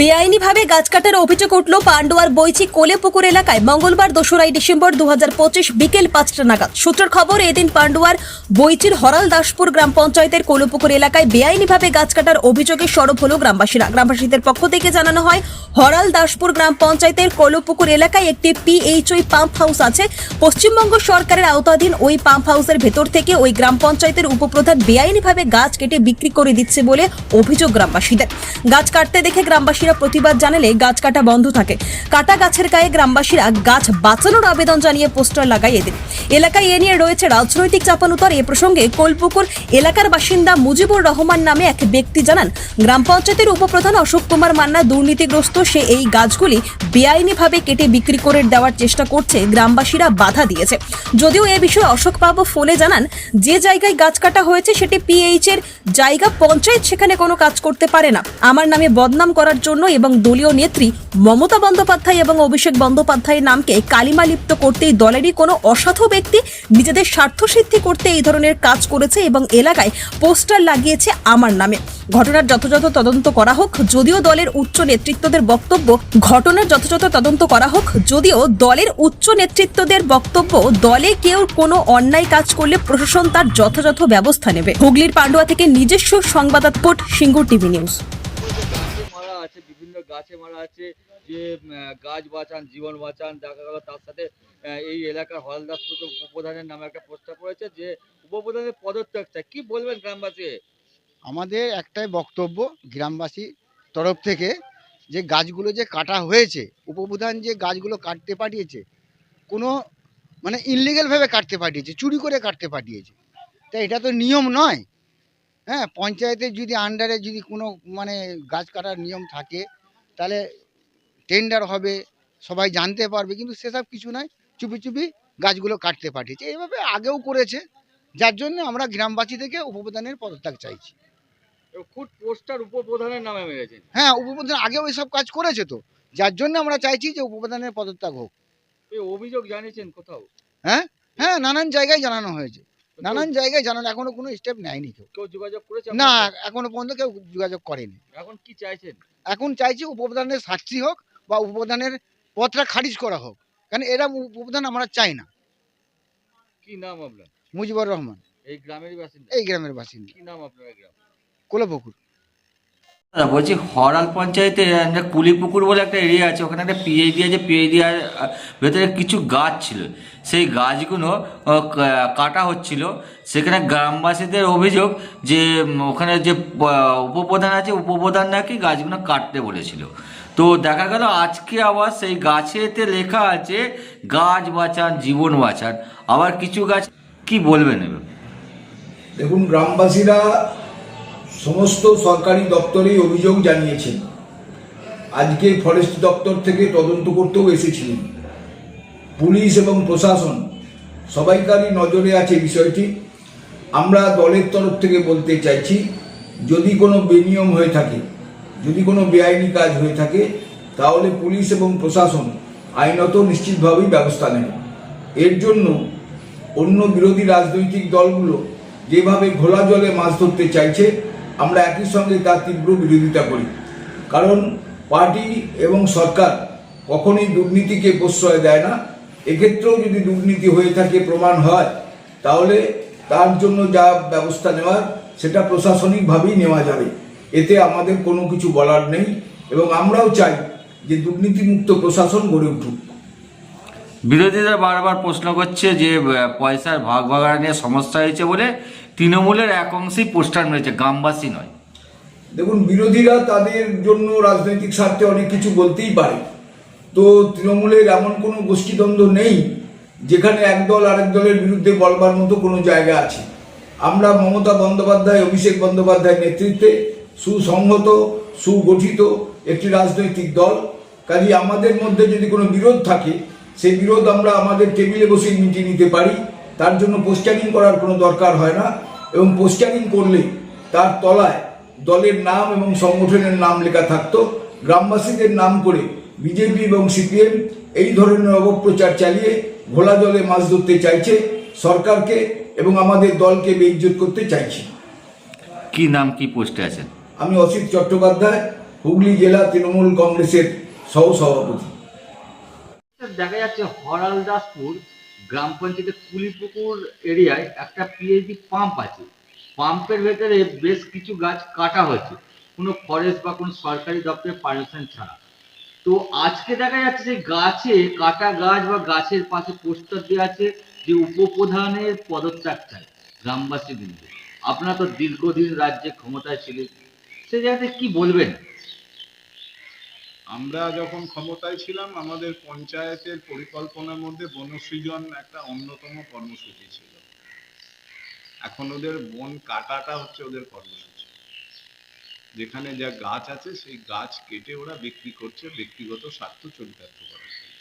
বেআইনিভাবে গাছ কাটার অভিযোগ উঠল পান্ডুয়ার বইচি কোলেপুকুর এলাকায়। মঙ্গলবার দোসরাই ডিসেম্বর দু বিকেল পাঁচটা নাগাদ। সূত্রের খবর, এদিন পান্ডুয়ার বইচির হরাল দাসপুর গ্রাম পঞ্চায়েতের কোলেপুকুর এলাকায় বেআইনিভাবে গাছ কাটার অভিযোগে সরব হল গ্রামবাসীরা। গ্রামবাসীদের পক্ষ থেকে জানানো হয়, হরাল দাসপুর গ্রাম পঞ্চায়েতের কোলেপুকুর এলাকায় একটি পিএইচওই পাম্প হাউস আছে। পশ্চিমবঙ্গ সরকারের আওতাধীন ওই পাম্প হাউসের ভেতর থেকে ওই গ্রাম পঞ্চায়েতের উপপ্রধান বেআইনিভাবে গাছ কেটে বিক্রি করে দিচ্ছে বলে অভিযোগ গ্রামবাসীদের। গাছ কাটতে দেখে গ্রামবাসীরা প্রতিবাদ জানালে গাছ কাটা বন্ধ থাকে। কাটা গাছের গায়ে গ্রামবাসীরা গাছ বাঁচানোর আবেদন জানিয়ে পোস্টার লাগায় এদিন এলাকায় এ নিয়ে রয়েছে রাজনৈতিক চাপানুতর। এ প্রসঙ্গে কোলপুকুর এলাকার বাসিন্দা মুজিবুর রহমান নামে এক ব্যক্তি জানান, গ্রাম পঞ্চায়েতের উপপ্রধান অশোক কুমার মান্না দুর্নীতিগ্রস্ত, সে এই গাছগুলি বেআইনিভাবে কেটে বিক্রি করে দেওয়ার চেষ্টা করছে, গ্রামবাসীরা বাধা দিয়েছে। যদিও এ বিষয়ে অশোক বাবু ফোনে জানান, যে জায়গায় গাছ কাটা হয়েছে সেটি পিএইচ এর জায়গা পঞ্চায়েত সেখানে কোনো কাজ করতে পারে না। আমার নামে বদনাম করার জন্য এবং দলীয় নেত্রী মমতা বন্দ্যোপাধ্যায় এবং অভিষেক বন্দ্যোপাধ্যায়ের নামকে কালিমালিপ্ত করতেই দলেরই কোনো অসাধু ব্যক্তি নিজেদের স্বার্থ সিদ্ধি করতে এই ধরনের কাজ করেছে এবং এলাকায় পোস্টার লাগিয়েছে আমার নামে। ঘটনার যথাযথ তদন্ত করা হোক, যদিও দলের উচ্চ নেতৃত্বদের বক্তব্য, ঘটনার যথাযথ তদন্ত করা হোক, যদিও দলের উচ্চ নেতৃত্বদের বক্তব্য, দলে কেউ কোনো অন্যায় কাজ করলে প্রশাসন তার যথাযথ ব্যবস্থা নেবে। হুগলির পান্ডুয়া থেকে নিজস্ব সংবাদদাতা সিঙ্গুর টিভি নিউজ। গাছে মারা আছে, যে গাছ বাঁচান, জীবন বাঁচান, দেখা গেল তার সাথে এই এলাকার হলদাসপুর উপপ্রধানের নামে একটা প্রস্তাব করেছে যে, উপপ্রধানের পদত্যাগ চাই কি বলবেন গ্রামবাসী? আমাদের একটাই বক্তব্য গ্রামবাসী তরফ থেকে যে গাছগুলো যে কাটা হয়েছে, উপপ্রধান যে গাছগুলো কাটতে পাঠিয়েছে, কোনো মানে ইনলিগালভাবে কাটতে পাঠিয়েছে, চুরি করে কাটতে পাঠিয়েছে। তা এটা তো নিয়ম নয়। হ্যাঁ পঞ্চায়েতের যদি আন্ডারে যদি কোনো মানে গাছ কাটার নিয়ম থাকে তাহলে টেন্ডার হবে সবাই জানতে পারবে কিন্তু সেসব কিছু নয়। চুপি চুপি গাছগুলো কাটতে পাঠিয়েছে। এইভাবে আগেও করেছে। যার জন্য আমরা গ্রামবাসী থেকে উপপ্রধানের পদত্যাগ চাইছি। খুব পোস্টার উপপ্রধানের নামে মেরেছেন হ্যাঁ উপপ্রধান আগেও এইসব কাজ করেছে তো। যার জন্য আমরা চাইছি যে উপপ্রধানের পদত্যাগ হোক। অভিযোগ জানিয়েছেন কোথাও? হ্যাঁ? হ্যাঁ নানান জায়গায় জানানো হয়েছে। নানান জায়গায় জানানো এখনও কোনো স্টেপ নেয়নি কেউ। কেউ যোগাযোগ করেছে না এখনও পর্যন্ত কেউ যোগাযোগ করেনি। এখন কি চাইছেন? এখন চাইছি উপপ্রধানের শাস্তি হোক বা উপপ্রধানের পদটা খারিজ করা হোক। কারণ এরা উপপ্রধান আমরা চাই না। কি নাম আপনার? মুজিবুর রহমান। এই গ্রামেরই বাসিন্দা? এই গ্রামের বাসিন্দা। কি নাম আপনার এই গ্রাম? কোলপুকুর। বলছি হরাল পঞ্চায়েতে একটা কুলিপুকুর বলে একটা এরিয়া আছে ওখানে একটা পিএইচডি আছে। পিএইচডির ভেতরে কিছু গাছ ছিল। সেই গাছগুলো কাটা হচ্ছিল। সেখানে গ্রামবাসীদের অভিযোগ যে ওখানে যে উপপ্রধান আছে, উপপ্রধান নাকি গাছগুলো কাটতে বলেছিল। তো দেখা গেল আজকে আবার সেই গাছেতে লেখা আছে, গাছ বাঁচান, জীবন বাঁচান। আবার কিছু গাছ, কি বলবেন? দেখুন, গ্রামবাসীরা সমস্ত সরকারি দপ্তরেই অভিযোগ জানিয়েছেন। আজকে ফরেস্ট দপ্তর থেকে তদন্ত করতেও এসেছিলেন। পুলিশ এবং প্রশাসন সবাইকারই নজরে আছে বিষয়টি। আমরা দলের তরফ থেকে বলতে চাইছি, যদি কোনো বেনিয়ম হয়ে থাকে, যদি কোনো বেআইনি কাজ হয়ে থাকে, তাহলে পুলিশ এবং প্রশাসন আইনত নিশ্চিতভাবেই ব্যবস্থা নেবে। এর জন্য অন্য বিরোধী রাজনৈতিক দলগুলো যেভাবে ঘোলা জলে মাছ ধরতে চাইছে, আমরা একই সঙ্গে তার তীব্র বিরোধিতা করি। কারণ পার্টি এবং সরকার কখনোই দুর্নীতিকে প্রশ্রয় দেয় না এক্ষেত্রেও যদি দুর্নীতি হয়ে থাকে প্রমাণ হয় তাহলে তার জন্য যা ব্যবস্থা নেওয়ার সেটা প্রশাসনিকভাবেই নেওয়া যাবে। এতে আমাদের কোনো কিছু বলার নেই এবং আমরাও চাই যে দুর্নীতিমুক্ত প্রশাসন গড়ে উঠুক। বিরোধীরা বারবার প্রশ্ন করছে যে পয়সার ভাগ ভাগাড়া নিয়ে সমস্যা হয়েছে বলে তৃণমূলের এক অংশেই পোস্টার মেরেছে গ্রামবাসী নয়। দেখুন বিরোধীরা তাদের জন্য রাজনৈতিক স্বার্থে অনেক কিছু বলতেই পারে। তো তৃণমূলের এমন কোনো গোষ্ঠীদ্বন্দ্ব নেই যেখানে এক দল আরেক দলের বিরুদ্ধে বলবার মতো কোনো জায়গা আছে। আমরা মমতা বন্দ্যোপাধ্যায়, অভিষেক বন্দ্যোপাধ্যায়ের নেতৃত্বে সুসংহত, সুগঠিত একটি রাজনৈতিক দল। কাজে আমাদের মধ্যে যদি কোনো বিরোধ থাকে, সেই বিরোধ আমরা আমাদের টেবিলে বসে মিটিয়ে নিতে পারি। তার জন্য পোস্টারিং করার কোনো দরকার হয় না এবং পোস্টারিং করলে তার তলায় দলের নাম এবং সংগঠনের নাম লেখা থাকতো। গ্রামবাসীদের নাম করে বিজেপি এবং সিপিএম এই ধরনের অপপ্রচার চালিয়ে ঘোলা জলে মাছ ধরতে চাইছে সরকারকে এবং আমাদের দলকে বেইজ্জত করতে চাইছে। কি নাম কি পোস্টে আছেন? আমি অসিত চট্টোপাধ্যায় হুগলি জেলা তৃণমূল কংগ্রেসের সহ সভাপতি দেখা যাচ্ছে হরালদাসপুর গ্রাম পঞ্চায়েতের কুলিপুকুর এরিয়ায় একটা পিএইচডি পাম্প আছে। পাম্পের ভেতরে বেশ কিছু গাছ কাটা হয়েছে। কোনো ফরেস্ট বা কোনো সরকারি দপ্তরের পারমিশন ছাড়া। তো আজকে দেখা যাচ্ছে যে গাছে কাটা গাছ বা গাছের পাশে পোস্টার দেওয়া আছে যে উপপ্রধানের পদত্যাগ চাই গ্রামবাসী বিন্দু আপনারা তো দীর্ঘদিন রাজ্যে ক্ষমতায় ছিলেন, সে জায়গাতে কি বলবেন? আমরা যখন ক্ষমতায় ছিলাম, আমাদের পঞ্চায়েতের পরিকল্পনার মধ্যে বনসৃজন একটা অন্যতম কর্মসূচি ছিল। এখন ওদের বন কাটাটা হচ্ছে ওদের কর্মসূচি। যেখানে যা গাছ আছে, সেই গাছ কেটে ওরা বিক্রি করছে, ব্যক্তিগত স্বার্থ চরিতার্থ করার জন্য।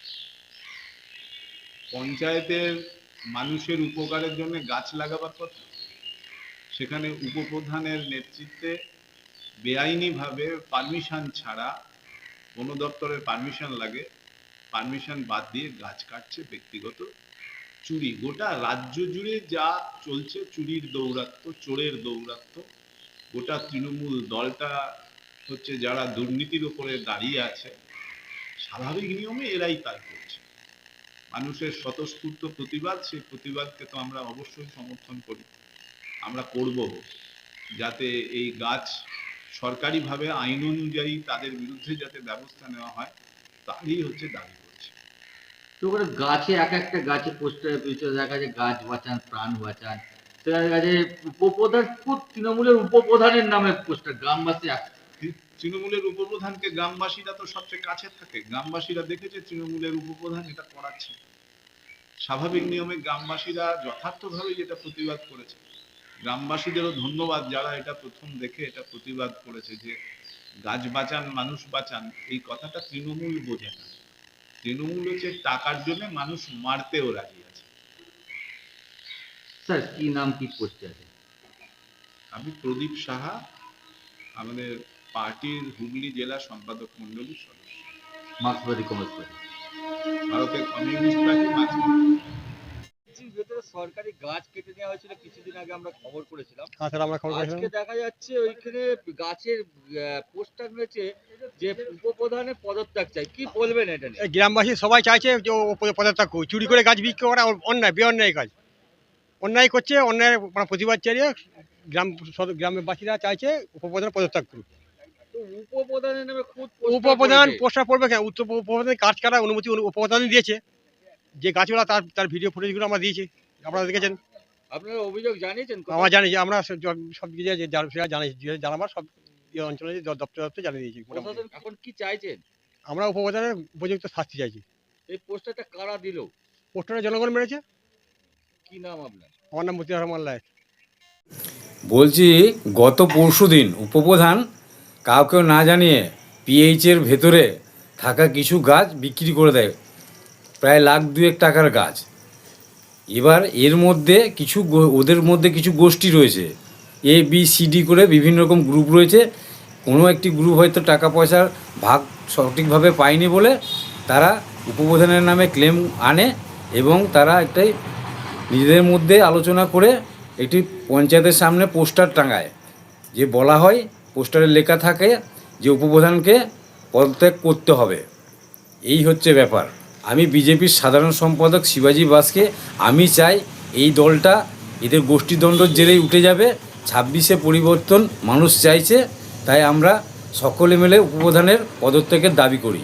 পঞ্চায়েতের মানুষের উপকারের জন্য গাছ লাগাবার কথা? সেখানে উপপ্রধানের নেতৃত্বে বেআইনিভাবে পারমিশন ছাড়া বন দপ্তরের পারমিশন লাগে। পারমিশন বাদ দিয়ে গাছ কাটছে ব্যক্তিগত চুরি। গোটা রাজ্য জুড়ে যা চলছে, চুরির দৌরাত্ম্য, চোরের দৌরাত্ম্য গোটা তৃণমূল দলটা হচ্ছে যারা দুর্নীতির উপরে দাঁড়িয়ে আছে, স্বাভাবিক নিয়মে এরাই কাজ করছে। মানুষের স্বতঃস্ফূর্ত প্রতিবাদ, সেই প্রতিবাদকে তো আমরা অবশ্যই সমর্থন করি। আমরা করব যাতে এই গাছ সরকারিভাবে আইন অনুযায়ী তাদের বিরুদ্ধে যাতে ব্যবস্থা নেওয়া হয়, তারই হচ্ছে দাবি করছে। তো গাছে এক একটা গাছে পোস্টারের পিছনে দেখা যায়, গাছ বাঁচান, প্রাণ বাঁচান। উপপ্রধান তৃণমূলের উপপ্রধানের নামে পোস্টার, গ্রামবাসী তৃণমূলের উপপ্রধানকে গ্রামবাসীরা তো সবচেয়ে কাছে থাকে। গ্রামবাসীরা দেখেছে তৃণমূলের উপপ্রধান এটা করাচ্ছে। স্বাভাবিক নিয়মে গ্রামবাসীরা যথার্থভাবে যেটা প্রতিবাদ করেছে। গ্রামবাসীদেরও ধন্যবাদ যারা এটা প্রথম দেখে এটা প্রতিবাদ করেছে যে গাছ বাঁচান, মানুষ বাঁচান, এই কথাটা তৃণমূল বোঝে না। তৃণমূল হচ্ছে টাকার জন্য মানুষ মারতেও রাজি আছে। স্যার কি নাম কি পোস্টে আছে? আমি প্রদীপ সাহা আমাদের পার্টির হুগলি জেলা সম্পাদক মন্ডলীর সদস্য। মার্ক্সবাদী কমিউনিস্ট পার্টি ভারতের কমিউনিস্ট পার্টি ভেতরে সরকারি গাছ কেটে নেওয়া হয়েছিল কিছুদিন আগে আমরা খবর করেছিলাম। হ্যাঁ আমরা খবর আজকে দেখা যাচ্ছে ওইখানে গাছের পোস্টার রয়েছে যে উপপ্রধানের পদত্যাগ চাই। কি বলবেন এটা নিয়ে? গ্রামবাসী সবাই চাইছে যে পদত্যাগ চুরি করে গাছ বিক্রি করা অন্যায় বেঅন্যায় কাজ অন্যায় করছে অন্যায় মানে প্রতিবাদ চালিয়ে গ্রাম সদ- গ্রামের বাসীরা চাইছে উপপ্রধান পদত্যাগ করুক। উপপ্রধানের উপপ্রধান। পোস্টার পড়বে কেন? উত্তর উপপ্রধান কাজ কাটার অনুমতি উপপ্রধানই দিয়েছে। যে গাছগুলো তার তার ভিডিও ফুটেজগুলো আমরা দিয়েছি। আপনারা দেখেছেন? আপনারা অভিযোগ জানিয়েছেন? আমরা জানি যে আমরা সব যার সেটা জানি যে জানাবার সব অঞ্চলে দপ্তর দপ্তর জানিয়ে দিয়েছি। এখন কি চাইছেন? আমরা উপপ্রধানের উপযুক্ত শাস্তি চাইছি। এই পোস্টারটা কারা দিল? পোস্টারে জনগণ মেরেছে। কি নাম আপনার? আমার নাম মতিউর রহমান লায়ক। বলছি গত পরশু দিন উপপ্রধান কাউকে না জানিয়ে পিএইচের ভেতরে থাকা কিছু গাছ বিক্রি করে দেয়। প্রায় লাখ দুয়েক টাকার গাছ। এবার এর মধ্যে কিছু গো- ওদের মধ্যে কিছু গোষ্ঠী রয়েছে। এ বি সি ডি করে বিভিন্ন রকম গ্রুপ রয়েছে। কোনো একটি গ্রুপ হয়তো টাকা পয়সার ভাগ সঠিকভাবে পায়নি বলে তারা উপপ্রধানের নামে ক্লেম আনে এবং তারা একটাই নিজেদের মধ্যে আলোচনা করে একটি পঞ্চায়েতের সামনে পোস্টার টাঙায়। যে বলা হয়, পোস্টারে লেখা থাকে যে উপপ্রধানকে পদত্যাগ করতে হবে। এই হচ্ছে ব্যাপার। আমি বিজেপির সাধারণ সম্পাদক শিবাজি বাসকে, আমি চাই এই দলটা এদের গোষ্ঠীদ্বন্দ্বর জেরেই উঠে যাবে, ছাব্বিশে পরিবর্তন মানুষ চাইছে, তাই আমরা সকলে মিলে উপপ্রধানের পদত্যাগের দাবি করি।